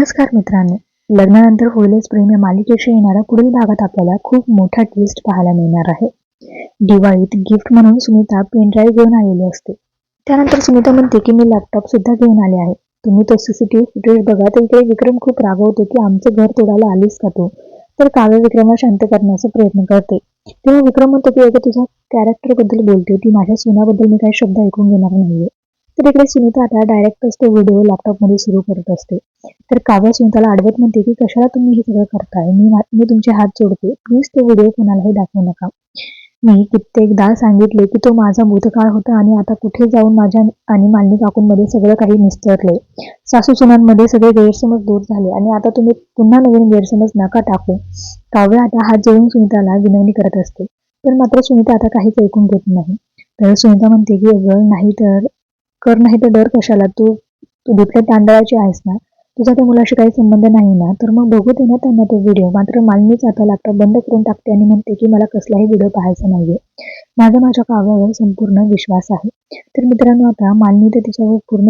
नमस्कार मित्रांनो. लग्नानंतर होईलच प्रेम या मालिकेशी येणाऱ्या पुढील भागात आपल्याला खूप मोठा ट्विस्ट पाहायला मिळणार आहे. दिवाळीत गिफ्ट म्हणून सुनीता पेनड्राईव्ह घेऊन आलेली असते. त्यानंतर सुनीता म्हणते की मी लॅपटॉप सुद्धा घेऊन आले आहे. तुम्ही तो सीसीटीव्ही फुटेज बघा. तर इकडे विक्रम खूप रागवतो की आमचं घर तोडायला आलीस का तू? तर काव्य विक्रमला शांत करण्याचा प्रयत्न करते. तेव्हा विक्रम म्हणतो की अगं तुझ्या कॅरेक्टरबद्दल बोलते. ती माझ्या सुनाबद्दल मी काही शब्द ऐकून घेणार नाहीये. तर इकडे सुनीता आता डायरेक्टच तो व्हिडिओ लॅपटॉपमध्ये सुरू करत असते. तर काव्या सुनीताला आडवत म्हणते की कशाला तुम्ही हे सगळं करताय? मी मी तुमचे हात जोडते. प्लीज तो व्हिडिओ कोणालाही दाखवू नका. मी कित्येकदा सांगितले की तो माझा भूतकाळ होता आणि आता कुठे जाऊन माझ्या आणि मालिनी काकूंमध्ये सगळं काही निस्तरले. सासू सुनांमध्ये सगळे गैरसमज दूर झाले आणि आता तुम्ही पुन्हा नवीन गैरसमज नका टाकू. काव्य आता हात जोडून सुनीताला विनवणी करत असते. पण मात्र सुनीता आता काहीच ऐकून घेत नाही. तर सुनीता म्हणते की अगं नाही तर कर नाही तर डर कशाला? तू तू दुसऱ्या तांदळाची आहेस ना. तुझा त्या मुलाशी काही संबंध नाही ना तर मग बघू दे ना त्यांना तो व्हिडिओ मात्र मालिनीच आता लॅपटॉप बंद करून टाकते आणि म्हणते की मला कसलाही व्हिडिओ पाहायचा नाहीये. माझा माझ्या काव्यावर संपूर्ण विश्वास आहे. तर मित्रांनो आता मालिनी तर तिच्यावर पूर्ण